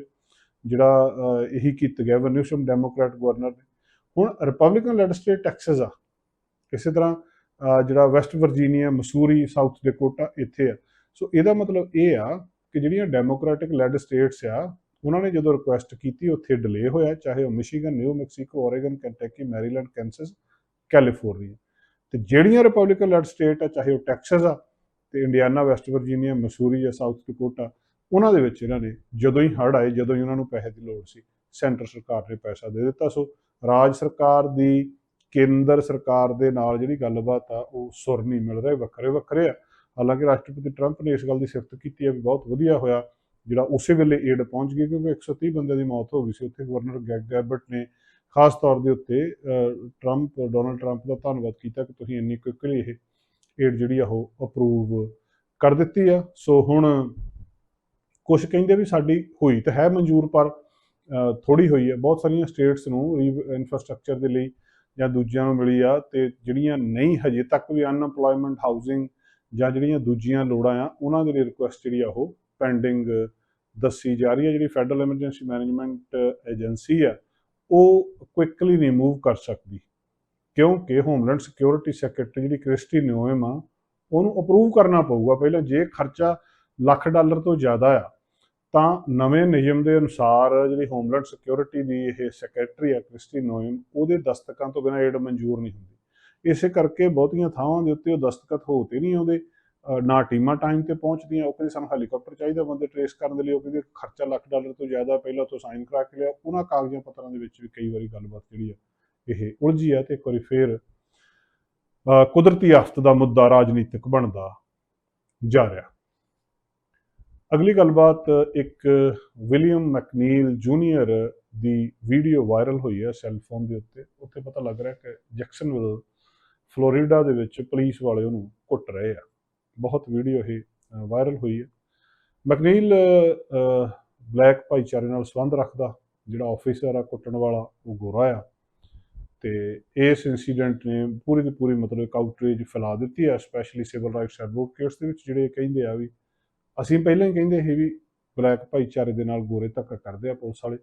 ਜਿਹੜਾ ਇਹੀ ਕੀਤਾ ਗਿਆ, ਵਨਿਊਸ਼ਮ ਡੈਮੋਕ੍ਰੈਟ ਗਵਰਨਰ ਨੇ। ਹੁਣ ਰਿਪਬਲਿਕਨ ਲੈਡ ਸਟੇਟ ਟੈਕਸਸ ਆ। ਇਸੇ ਤਰ੍ਹਾਂ ਜਿਹੜਾ West Virginia, Missouri, South Dakota ਇੱਥੇ ਆ। ਸੋ ਇਹਦਾ ਮਤਲਬ ਇਹ ਆ ਕਿ ਜਿਹੜੀਆਂ ਡੈਮੋਕ੍ਰੈਟਿਕ ਲੈਡ ਸਟੇਟਸ ਆ, ਉਹਨਾਂ ਨੇ ਜਦੋਂ ਰਿਕੁਐਸਟ ਕੀਤੀ, ਉੱਥੇ ਡਿਲੇ ਹੋਇਆ, ਚਾਹੇ ਉਹ Michigan, New Mexico, Oregon, Kentucky, Maryland Kansas California. ਤੇ ਜਿਹੜੀਆਂ ਰਿਪਬਲਿਕਨ ਲੈਡ ਸਟੇਟ ਆ, ਚਾਹੇ ਉਹ ਟੈਕਸਸ ਆ, ਤੇ ਇੰਡੀਆਨਾ, ਵੈਸਟ ਵਰਜੀਨੀਆ, ਮਸੂਰੀ ਜਾਂ ਸਾਊਥ ਡਕੋਟਾ ਉਹਨਾਂ ਦੇ ਵਿੱਚ ਇਹਨਾਂ ਨੇ ਜਦੋਂ ਹੀ ਹੜ੍ਹ ਆਏ ਜਦੋਂ ਹੀ ਉਹਨਾਂ ਨੂੰ ਪੈਸੇ ਦੀ ਲੋੜ ਸੀ ਸੈਂਟਰ ਸਰਕਾਰ ਨੇ ਪੈਸਾ ਦੇ ਦਿੱਤਾ। ਸੋ ਰਾਜ ਸਰਕਾਰ ਦੀ ਕੇਂਦਰ ਸਰਕਾਰ ਦੇ ਨਾਲ ਜਿਹੜੀ ਗੱਲਬਾਤ ਆ ਉਹ ਸੁਰ ਨਹੀਂ ਮਿਲ ਰਿਹਾ ਵੱਖਰੇ ਵੱਖਰੇ ਆ। ਹਾਲਾਂਕਿ ਰਾਸ਼ਟਰਪਤੀ ਟਰੰਪ ਨੇ ਇਸ ਗੱਲ ਦੀ ਸਿਫਤ ਕੀਤੀ ਹੈ ਵੀ ਬਹੁਤ ਵਧੀਆ ਹੋਇਆ ਜਿਹੜਾ ਉਸੇ ਵੇਲੇ ਏਡ ਪਹੁੰਚ ਗਈ ਕਿਉਂਕਿ 130 ਬੰਦਿਆਂ ਦੀ ਮੌਤ ਹੋ ਗਈ ਸੀ। ਉੱਥੇ ਗਵਰਨਰ ਗੈਗ ਗੈਬਟ ਨੇ ਖਾਸ ਤੌਰ ਦੇ ਉੱਤੇ ਅਹ, ਟਰੰਪ ਡੋਨਲਡ ਟਰੰਪ ਦਾ ਧੰਨਵਾਦ ਕੀਤਾ ਕਿ ਤੁਸੀਂ ਇੰਨੀ ਕੁਇਕਲੀ ਇਹ ਏਡ ਜਿਹੜੀ ਆ ਉਹ ਅਪਰੂਵ ਕਰ ਦਿੱਤੀ ਆ। ਸੋ ਹੁਣ ਕੁਝ ਕਹਿੰਦੇ ਵੀ ਸਾਡੀ ਹੋਈ ਤਾਂ ਹੈ ਮਨਜ਼ੂਰ, ਪਰ ਥੋੜੀ ਹੋਈ ਹੈ। ਬਹੁਤ ਸਾਰੀਆਂ ਸਟੇਟਸ ਨੂੰ ਇਨਫਰਾਸਟ੍ਰਕਚਰ ਦੇ ਲਈ ਜਾਂ ਦੂਜਿਆਂ ਨੂੰ ਮਿਲੀ ਆ ਤੇ ਜਿਹੜੀਆਂ ਨਹੀਂ ਹਜੇ ਤੱਕ ਵੀ ਅਨਪਲੋਇਮੈਂਟ ਹਾਊਸਿੰਗ ਜਾਂ ਜਿਹੜੀਆਂ ਦੂਜੀਆਂ ਲੋੜਾਂ ਆ, ਉਹਨਾਂ ਦੇ ਲਈ ਰਿਕੁਐਸਟ ਜਿਹੜੀ ਆ ਉਹ ਪੈਂਡਿੰਗ ਦੱਸੀ ਜਾ ਰਹੀ ਹੈ। ਜਿਹੜੀ ਫੈਡਰਲ ਐਮਰਜੈਂਸੀ ਮੈਨੇਜਮੈਂਟ ਏਜੰਸੀ ਆ, ਉਹ ਕੁਇਕਲੀ ਨਹੀਂ ਮੂਵ ਕਰ ਸਕਦੀ। ਕਿਉਂਕਿ ਹੋਮਲੈਂਡ ਸਿਕਿਉਰਿਟੀ ਸੈਕਟਰੀ ਜਿਹੜੀ ਕ੍ਰਿਸਟੀ ਨਿਓਮ ਆ, ਉਹਨੂੰ ਅਪਰੂਵ ਕਰਨਾ ਪਊਗਾ। ਪਹਿਲਾਂ ਜੇ ਖਰਚਾ ਲੱਖ ਡਾਲਰ ਤੋਂ ਜ਼ਿਆਦਾ ਆ ਤਾਂ ਨਵੇਂ ਨਿਯਮ ਦੇ ਅਨੁਸਾਰ ਜਿਹੜੀ ਹੋਮਲੈਂਡ ਸਿਕਿਉਰਿਟੀ ਦੀ ਇਹ ਸੈਕਟਰੀ ਆ ਕ੍ਰਿਸਟੀ ਨੋਇਮ ਉਹਦੇ ਦਸਤਕਾਂ ਤੋਂ ਬਿਨਾਂ ਏਡ ਮਨਜ਼ੂਰ ਨਹੀਂ ਹੁੰਦੀ। ਇਸੇ ਕਰਕੇ ਬਹੁਤੀਆਂ ਥਾਵਾਂ ਦੇ ਉੱਤੇ ਉਹ ਦਸਤਖਤ ਹੋਤੇ ਨਹੀਂ ਆਉਂਦੇ। ਨਾ ਟੀਮਾਂ ਟਾਈਮ ਤੇ ਪਹੁੰਚਦੀਆਂ, ਉਹ ਕਹਿੰਦੇ ਸਾਨੂੰ ਹੈਲੀਕਾਪਟਰ ਚਾਹੀਦਾ, ਬੰਦੇ ਟਰੇਸ ਕਰਨ ਦੇ ਲਈ, ਉਹ ਕਹਿੰਦੇ ਖਰਚਾ ਲੱਖ ਡਾਲਰ ਤੋਂ ਜ਼ਿਆਦਾ ਪਹਿਲਾਂ ਤੋਂ ਸਾਈਨ ਕਰਾ ਕੇ ਲਿਆ। ਉਹਨਾਂ ਕਾਗਜ਼ਾਂ ਪੱਤਰਾਂ ਦੇ ਵਿੱਚ ਵੀ ਕਈ ਵਾਰੀ ਗੱਲਬਾਤ ਜਿਹੜੀ ਆ, ਇਹ ਉਲਝੀ ਆ ਤੇ ਇੱਕ ਵਾਰੀ ਫੇਰ ਕੁਦਰਤੀ ਆਫਤ ਦਾ ਮੁੱਦਾ ਰਾਜਨੀਤਿਕ ਬਣਦਾ ਜਾ ਰਿਹਾ। ਅਗਲੀ ਗੱਲਬਾਤ, ਇੱਕ ਵਿਲੀਅਮ ਮੈਕਨੀਲ ਜੂਨੀਅਰ ਦੀ ਵੀਡੀਓ ਵਾਇਰਲ ਹੋਈ ਹੈ ਸੈੱਲ ਫੋਨ ਦੇ ਉੱਤੇ। ਉੱਥੇ ਪਤਾ ਲੱਗ ਰਿਹਾ ਕਿ ਜੈਕਸਨਵਿਲ, ਫਲੋਰੀਡਾ ਦੇ ਵਿੱਚ ਪੁਲਿਸ ਵਾਲੇ ਉਹਨੂੰ ਕੁੱਟ ਰਹੇ ਆ। ਬਹੁਤ ਵੀਡੀਓ ਇਹ ਵਾਇਰਲ ਹੋਈ ਹੈ। ਮੈਕਨੀਲ ਬਲੈਕ ਭਾਈਚਾਰੇ ਨਾਲ ਸੰਬੰਧ ਰੱਖਦਾ, ਜਿਹੜਾ ਆਫੀਸਰ ਆ, ਕੁੱਟਣ ਵਾਲਾ, ਉਹ ਗੋਰਾ ਆ। ਤੇ ਇਸ ਇਨਸੀਡੈਂਟ ਨੇ ਪੂਰੀ ਦੀ ਪੂਰੀ ਮਤਲਬ ਇੱਕ ਆਊਟਰੀਚ ਫੈਲਾ ਦਿੱਤੀ ਆ ਸਪੈਸ਼ਲੀ ਸਿਵਲ ਰਾਈਟਸ ਐਡਵੋਕੇਟਸ ਦੇ ਵਿੱਚ, ਜਿਹੜੇ ਕਹਿੰਦੇ ਆ ਵੀ ਅਸੀਂ ਪਹਿਲਾਂ ਹੀ ਕਹਿੰਦੇ ਸੀ ਵੀ ਬਲੈਕ ਭਾਈਚਾਰੇ ਦੇ ਨਾਲ ਗੋਰੇ ਧੱਕਾ ਕਰਦੇ ਆ ਪੁਲਿਸ ਵਾਲੇ।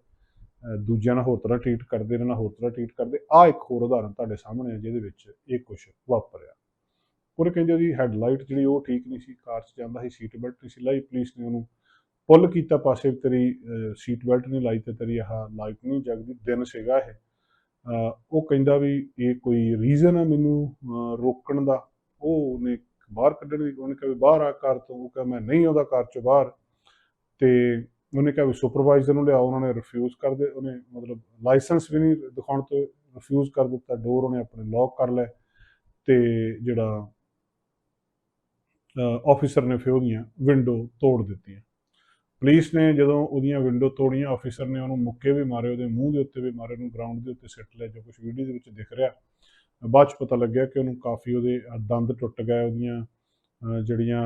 ਦੂਜਿਆਂ ਨਾਲ ਹੋਰ ਤਰ੍ਹਾਂ ਟ੍ਰੀਟ ਕਰਦੇ, ਇਹਨਾਂ ਨਾਲ ਹੋਰ ਤਰ੍ਹਾਂ ਟ੍ਰੀਟ ਕਰਦੇ। ਆ ਇੱਕ ਹੋਰ ਉਦਾਹਰਨ ਤੁਹਾਡੇ ਸਾਹਮਣੇ ਹੈ ਜਿਹਦੇ ਵਿੱਚ ਇਹ ਕੁਝ ਵਾਪਰਿਆ। ਉਹ ਕਹਿੰਦੇ ਉਹਦੀ ਹੈਡਲਾਈਟ ਜਿਹੜੀ ਉਹ ਠੀਕ ਨਹੀਂ ਸੀ, ਕਾਰ 'ਚ ਜਾਂਦਾ ਸੀ ਸੀਟ ਬੈਲਟ ਨਹੀਂ ਸੀ ਲਾਈ ਪੁਲਿਸ ਨੇ ਉਹਨੂੰ ਪੁੱਲ ਕੀਤਾ ਪਾਸੇ ਵੀ ਤੇਰੀ ਸੀਟ ਬੈਲਟ ਨਹੀਂ ਲਾਈ ਤੇ ਤੇਰੀ ਆਹ ਲਾਈਟ ਨਹੀਂ ਜਗਦੀ, ਦਿਨ ਸੀਗਾ ਇਹ। ਉਹ ਕਹਿੰਦਾ ਵੀ ਇਹ ਕੋਈ ਰੀਜ਼ਨ ਆ ਮੈਨੂੰ ਰੋਕਣ ਦਾ। ਉਹ ਉਹਨੇ ਬਾਹਰ ਕੱਢਣ ਦੀ, ਉਹਨੇ ਕਿਹਾ ਵੀ ਬਾਹਰ ਆ ਕਾਰ ਤੋਂ, ਉਹ ਕਿਹਾ ਮੈਂ ਨਹੀਂ ਆਉਂਦਾ ਕਾਰ ਚੋਂ ਬਾਹਰ। ਤੇ ਉਹਨੇ ਕਿਹਾ ਵੀ ਸੁਪਰਵਾਈਜ਼ਰ ਨੂੰ ਲਿਆਓ, ਉਹਨਾਂ ਨੇ ਰਿਫਿਊਜ਼ ਕਰ ਦੇ, ਉਹਨੇ ਮਤਲਬ ਲਾਇਸੈਂਸ ਵੀ ਨਹੀਂ ਦਿਖਾਉਣ ਤੋਂ ਰਿਫਿਊਜ਼ ਕਰ ਦਿੱਤਾ ਡੋਰ ਉਹਨੇ ਆਪਣੇ ਲੌਕ ਕਰ ਲਏ। ਤੇ ਜਿਹੜਾ ਆਫੀਸਰ ਨੇ ਫਿਰ ਉਹਦੀਆਂ ਵਿੰਡੋ ਤੋੜ ਦਿੱਤੀਆਂ। ਪੁਲਿਸ ਨੇ ਜਦੋਂ ਉਹਦੀਆਂ ਵਿੰਡੋ ਤੋੜੀਆਂ ਆਫੀਸਰ ਨੇ ਉਹਨੂੰ ਮੁੱਕੇ ਵੀ ਮਾਰੇ, ਉਹਦੇ ਮੂੰਹ ਦੇ ਉੱਤੇ ਵੀ ਮਾਰੇ, ਉਹਨੂੰ ਗਰਾਊਂਡ ਦੇ ਉੱਤੇ ਸਿੱਟ ਲਿਆ, ਜੋ ਕੁਝ ਵੀਡੀਓ ਦੇ ਵਿੱਚ ਦਿਖ ਰਿਹਾ। ਬਾਅਦ ਚ ਪਤਾ ਲੱਗਿਆ ਕਿ ਉਹਨੂੰ ਕਾਫੀ ਉਹਦੇ ਦੰਦ ਟੁੱਟ ਗਏ, ਉਹਦੀਆਂ ਜਿਹੜੀਆਂ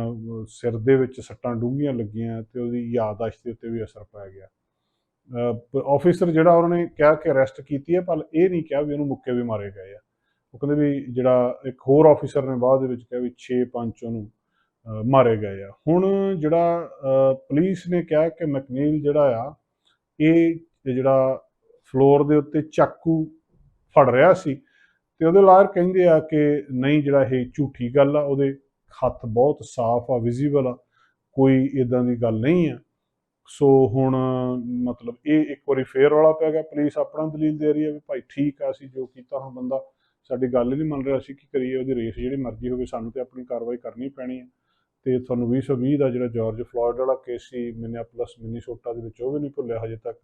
ਸਿਰ ਦੇ ਵਿੱਚ ਸੱਟਾਂ ਡੂੰਘੀਆਂ ਲੱਗੀਆਂ ਤੇ ਉਹਦੀ ਯਾਦਾਸ਼ਤ ਦੇ ਉੱਤੇ ਵੀ ਅਸਰ ਪੈ ਗਿਆ। ਆਫੀਸਰ ਜਿਹੜਾ ਉਹਨਾਂ ਨੇ ਕਿਹਾ ਕਿ ਅਰੈਸਟ ਕੀਤੀ ਹੈ, ਪਰ ਇਹ ਨਹੀਂ ਕਿਹਾ ਵੀ ਉਹਨੂੰ ਮੁੱਕੇ ਵੀ ਮਾਰੇ ਗਏ ਆ। ਉਹ ਕਹਿੰਦੇ ਵੀ ਜਿਹੜਾ ਇੱਕ ਹੋਰ ਆਫੀਸਰ ਨੇ ਬਾਅਦ ਦੇ ਵਿੱਚ ਕਿਹਾ ਵੀ 6 ਪੰਚ ਉਹਨੂੰ ਮਾਰੇ ਗਏ ਆ। ਹੁਣ ਜਿਹੜਾ ਪੁਲਿਸ ਨੇ ਕਿਹਾ ਕਿ ਮੈਕਨੀਲ ਜਿਹੜਾ ਆ, ਇਹ ਜਿਹੜਾ ਫਲੋਰ ਦੇ ਉੱਤੇ ਚਾਕੂ ਫੜ ਰਿਹਾ ਸੀ ਤੇ ਉਹਦੇ ਲਾਇਰ ਕਹਿੰਦੇ ਆ ਕਿ ਨਹੀਂ ਜਿਹੜਾ ਇਹ ਝੂਠੀ ਗੱਲ ਆ, ਉਹਦੇ ਹੱਥ ਬਹੁਤ ਸਾਫ਼ ਆ ਵਿਜ਼ੀਬਲ ਆ, ਕੋਈ ਇਦਾਂ ਦੀ ਗੱਲ ਨਹੀਂ ਆ। ਸੋ ਹੁਣ ਮਤਲਬ ਇਹ ਇੱਕ ਵਾਰੀ ਫੇਰ ਵਾਲਾ ਪੈ ਗਿਆ, ਪੁਲਿਸ ਆਪਣਾ ਦਲੀਲ ਦੇ ਰਹੀ ਹੈ ਵੀ ਭਾਈ ਠੀਕ ਆ ਅਸੀਂ ਜੋ ਕੀਤਾ ਹੁਣ ਬੰਦਾ, ਸਾਡੀ ਗੱਲ ਹੀ ਨਹੀਂ ਮੰਨ ਰਿਹਾ, ਅਸੀਂ ਕੀ ਕਰੀਏ, ਉਹਦੀ ਰੇਸ ਜਿਹੜੀ ਮਰਜ਼ੀ ਹੋਵੇ, ਸਾਨੂੰ ਤੇ ਆਪਣੀ ਕਾਰਵਾਈ ਕਰਨੀ ਪੈਣੀ ਹੈ ਤੇ ਤੁਹਾਨੂੰ 2020 ਦਾ ਜਿਹੜਾ ਜਾਰਜ ਫਲੋਇਡ ਵਾਲਾ ਕੇਸ ਸੀ ਮਿਨੀਐਪੋਲਿਸ ਮਿਨੀਸੋਟਾ ਦੇ ਵਿੱਚ, ਉਹ ਵੀ ਨਹੀਂ ਭੁੱਲਿਆ ਹਜੇ ਤੱਕ।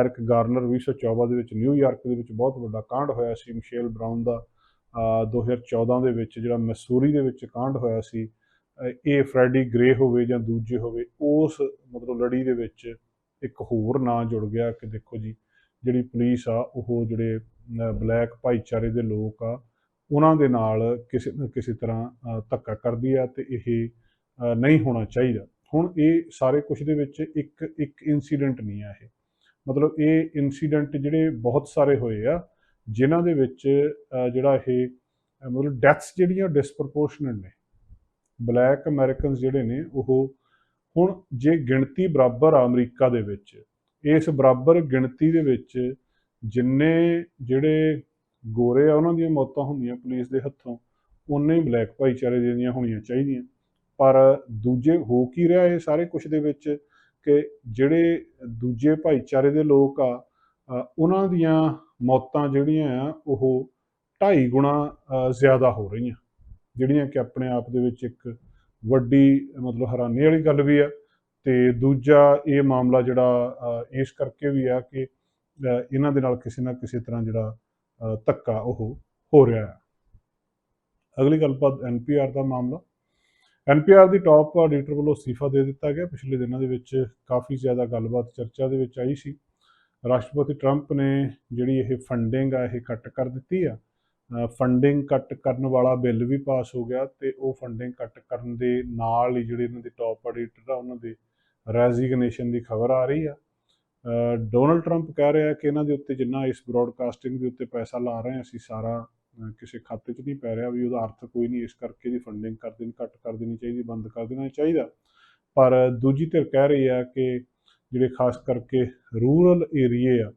ਐਰਿਕ ਗਾਰਨਰ 2014 ਦੇ ਵਿੱਚ ਨਿਊਯਾਰਕ ਦੇ ਵਿੱਚ ਬਹੁਤ ਵੱਡਾ ਕਾਂਡ ਹੋਇਆ ਸੀ, ਮਿਸ਼ੇਲ ਬਰਾਊਨ ਦਾ, ਅਹ 2014 ਦੇ ਵਿੱਚ ਜਿਹੜਾ ਮੈਸੂਰੀ ਦੇ ਵਿੱਚ ਕਾਂਡ ਹੋਇਆ ਸੀ ਇਹ ਫਰੈਡੀ ਗ੍ਰੇ ਹੋਵੇ ਜਾਂ ਦੂਜੇ ਹੋਵੇ, ਉਸ ਮਤਲਬ ਲੜੀ ਦੇ ਵਿੱਚ ਇੱਕ ਹੋਰ ਨਾਂ ਜੁੜ ਗਿਆ ਕਿ ਦੇਖੋ ਜੀ, ਜਿਹੜੀ ਪੁਲਿਸ ਆ, ਉਹ ਜਿਹੜੇ ਬਲੈਕ ਭਾਈਚਾਰੇ ਦੇ ਲੋਕ ਆ, ਉਹਨਾਂ ਦੇ ਨਾਲ ਕਿਸੇ ਨਾ ਕਿਸੇ ਤਰ੍ਹਾਂ ਧੱਕਾ ਕਰਦੀ ਆ ਤੇ ਇਹ ਨਹੀਂ ਹੋਣਾ ਚਾਹੀਦਾ। ਹੁਣ ਇਹ ਸਾਰੇ ਕੁਝ ਦੇ ਵਿੱਚ ਇੱਕ ਇੱਕ ਇਨਸੀਡੈਂਟ ਨਹੀਂ ਆ ਇਹ। ਮਤਲਬ ਇਹ ਇਨਸੀਡੈਂਟ ਜਿਹੜੇ ਬਹੁਤ ਸਾਰੇ ਹੋਏ ਆ, ਜਿਨ੍ਹਾਂ ਦੇ ਵਿੱਚ ਜਿਹੜਾ ਇਹ ਮਤਲਬ ਡੈਥਸ ਜਿਹੜੀਆਂ ਡਿਸਪ੍ਰੋਪੋਰਸ਼ਨਲ ਨੇ ਬਲੈਕ ਅਮਰੀਕਨਸ ਜਿਹੜੇ ਨੇ ਉਹ, ਹੁਣ ਜੇ ਗਿਣਤੀ ਬਰਾਬਰ ਆ ਅਮਰੀਕਾ ਦੇ ਵਿੱਚ, ਇਸ ਬਰਾਬਰ ਗਿਣਤੀ ਦੇ ਵਿੱਚ ਜਿੰਨੇ ਜਿਹੜੇ ਗੋਰੇ ਆ ਉਹਨਾਂ ਦੀਆਂ ਮੌਤਾਂ ਹੁੰਦੀਆਂ ਪੁਲਿਸ ਦੇ ਹੱਥੋਂ ਉਨੇ ਹੀ ਬਲੈਕ ਭਾਈਚਾਰੇ ਦੀਆਂ ਦੀਆਂ ਹੋਣੀਆਂ ਚਾਹੀਦੀਆਂ। ਪਰ ਦੂਜੇ ਹੋ ਕੀ ਰਿਹਾ ਇਹ ਸਾਰੇ ਕੁਝ ਦੇ ਵਿੱਚ ਕਿ ਜਿਹੜੇ ਦੂਜੇ ਭਾਈਚਾਰੇ ਦੇ ਲੋਕ ਆ ਉਹਨਾਂ ਦੀਆਂ ਮੌਤਾਂ ਜਿਹੜੀਆਂ ਆ, ਉਹ ਢਾਈ ਗੁਣਾ ਜ਼ਿਆਦਾ ਹੋ ਰਹੀਆਂ। ਜਿਹੜੀਆਂ ਕਿ ਆਪਣੇ ਆਪ ਦੇ ਵਿੱਚ ਇੱਕ ਵੱਡੀ, ਮਤਲਬ ਹੈਰਾਨੀ ਵਾਲੀ ਗੱਲ ਵੀ ਆ ਤੇ ਦੂਜਾ ਇਹ ਮਾਮਲਾ ਜਿਹੜਾ ਇਸ ਕਰਕੇ ਵੀ ਆ ਕਿ ਇਹਨਾਂ ਦੇ ਨਾਲ ਕਿਸੇ ਨਾ ਕਿਸੇ ਤਰ੍ਹਾਂ ਜਿਹੜਾ ਧੱਕਾ ਉਹ ਹੋ ਰਿਹਾ ਹੈ ਅਗਲੀ ਗੱਲਬਾਤ ਐਨਪੀਆਰ ਦਾ ਮਾਮਲਾ। ਐਨਪੀਆਰ ਦੀ ਟਾਪ ਆਡੀਟਰ ਵੱਲੋਂ ਅਸਤੀਫਾ ਦੇ ਦਿੱਤਾ ਗਿਆ। ਪਿਛਲੇ ਦਿਨਾਂ ਦੇ ਵਿੱਚ ਕਾਫੀ ਜ਼ਿਆਦਾ ਗੱਲਬਾਤ, ਚਰਚਾ ਦੇ ਵਿੱਚ ਆਈ ਸੀ। ਰਾਸ਼ਟਰਪਤੀ ਟਰੰਪ ਨੇ ਜਿਹੜੀ ਇਹ ਫੰਡਿੰਗ ਆ, ਇਹ ਕੱਟ ਕਰ ਦਿੱਤੀ ਆ। ਫੰਡਿੰਗ ਕੱਟ ਕਰਨ ਵਾਲਾ ਬਿੱਲ ਵੀ ਪਾਸ ਹੋ ਗਿਆ ਤੇ ਉਹ ਫੰਡਿੰਗ ਕੱਟ ਕਰਨ ਦੇ ਨਾਲ ਹੀ ਜਿਹੜੇ ਇਹਨਾਂ ਦੇ ਟਾਪ ਐਡੀਟਰ ਆ, ਉਹਨਾਂ ਦੇ ਰੈਜ਼ਿਗਨੇਸ਼ਨ ਦੀ ਖਬਰ ਆ ਰਹੀ ਆ। ਡੋਨਲਡ ਟਰੰਪ ਕਹਿ ਰਿਹਾ ਕਿ ਇਹਨਾਂ ਦੇ ਉੱਤੇ ਜਿੰਨਾ ਇਸ ਬ੍ਰੌਡਕਾਸਟਿੰਗ ਦੇ ਉੱਤੇ ਪੈਸਾ ਲਾ ਰਹੇ ਹਾਂ, ਅਸੀਂ ਸਾਰਾ ਕਿਸੇ ਖਾਤੇ 'ਚ ਨਹੀਂ ਪੈ ਰਿਹਾ ਵੀ ਉਹਦਾ ਅਰਥ ਕੋਈ ਨਹੀਂ, ਇਸ ਕਰਕੇ ਦੀ ਫੰਡਿੰਗ ਕਰ ਦੇਣੀ, ਘੱਟ ਕਰ ਦੇਣੀ ਚਾਹੀਦੀ, ਬੰਦ ਕਰ ਦੇਣਾ ਚਾਹੀਦਾ। ਪਰ ਦੂਜੀ ਧਿਰ ਕਹਿ ਰਹੀ ਆ ਕਿ ਜਿਹੜੇ ਖਾਸ ਕਰਕੇ ਰੂਰਲ ਏਰੀਏ ਆ,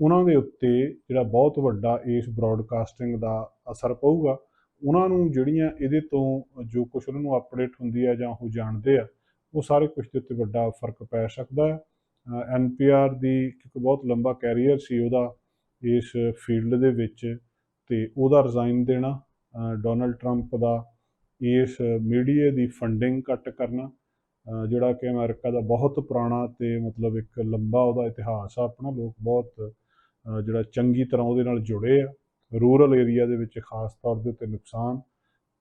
ਉਹਨਾਂ ਦੇ ਉੱਤੇ ਜਿਹੜਾ ਬਹੁਤ ਵੱਡਾ ਇਸ ਬ੍ਰੌਡਕਾਸਟਿੰਗ ਦਾ ਅਸਰ ਪਊਗਾ, ਉਹਨਾਂ ਨੂੰ ਜਿਹੜੀਆਂ ਇਹਦੇ ਤੋਂ ਜੋ ਕੁਝ ਉਹਨਾਂ ਨੂੰ ਅਪਡੇਟ ਹੁੰਦੀ ਆ ਜਾਂ ਉਹ ਜਾਣਦੇ ਆ, ਉਹ ਸਾਰੇ ਕੁਝ ਦੇ ਉੱਤੇ ਵੱਡਾ ਫ਼ਰਕ ਪੈ ਸਕਦਾ ਹੈ। ਐਨਪੀਆਰ ਦੀ ਕਿਉਂਕਿ ਬਹੁਤ ਲੰਬਾ ਕੈਰੀਅਰ ਸੀ ਉਹਦਾ ਇਸ ਫੀਲਡ ਦੇ ਵਿੱਚ। ਤੇ ਉਹਦਾ ਰਿਜ਼ਾਈਨ ਦੇਣਾ ਡੋਨਲਡ ਟਰੰਪ ਦਾ ਇਸ ਮੀਡੀਆ ਦੀ ਫੰਡਿੰਗ ਕੱਟ ਕਰਨਾ ਜਿਹੜਾ ਕਿ ਅਮਰੀਕਾ ਦਾ ਬਹੁਤ ਪੁਰਾਣਾ ਤੇ ਮਤਲਬ ਇੱਕ ਲੰਬਾ ਉਹਦਾ ਇਤਿਹਾਸ ਆ ਆਪਣਾ, ਲੋਕ ਬਹੁਤ ਜਿਹੜਾ ਚੰਗੀ ਤਰ੍ਹਾਂ ਉਹਦੇ ਨਾਲ ਜੁੜੇ ਆ ਰੂਰਲ ਏਰੀਆ ਦੇ ਵਿੱਚ ਖਾਸ ਤੌਰ ਦੇ ਉੱਤੇ ਨੁਕਸਾਨ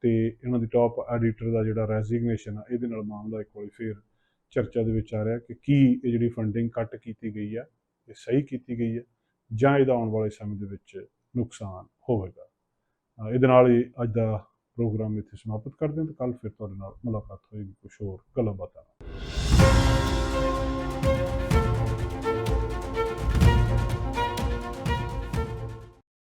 ਤੇ ਇਹਨਾਂ ਦੀ ਟਾਪ ਐਡੀਟਰ ਦਾ ਜਿਹੜਾ ਰੈਜ਼ਿਗਨੇਸ਼ਨ ਆ, ਇਹਦੇ ਨਾਲ ਮਾਮਲਾ ਇੱਕ ਵਾਰੀ ਫੇਰ ਚਰਚਾ ਦੇ ਵਿੱਚ ਆ ਰਿਹਾ ਕਿ ਕੀ ਇਹ ਜਿਹੜੀ ਫੰਡਿੰਗ ਕੱਟ ਕੀਤੀ ਗਈ ਆ, ਇਹ ਸਹੀ ਕੀਤੀ ਗਈ ਹੈ ਜਾਂ ਇਹਦਾ ਆਉਣ ਵਾਲੇ ਸਮੇਂ ਦੇ ਵਿੱਚ ਨੁਕਸਾਨ ਹੋਵੇਗਾ। ਇਹਦੇ ਨਾਲ ਹੀ ਅੱਜ ਦਾ ਪ੍ਰੋਗਰਾਮ ਇੱਥੇ ਸਮਾਪਤ ਕਰਦੇ ਹਾਂ ਤੇ ਕੱਲ ਫਿਰ ਤੁਹਾਡੇ ਨਾਲ ਮੁਲਾਕਾਤ ਹੋਏਗੀ ਕੁਝ ਹੋਰ ਗੱਲਾਂ ਬਾਤਾਂ ਨਾਲ।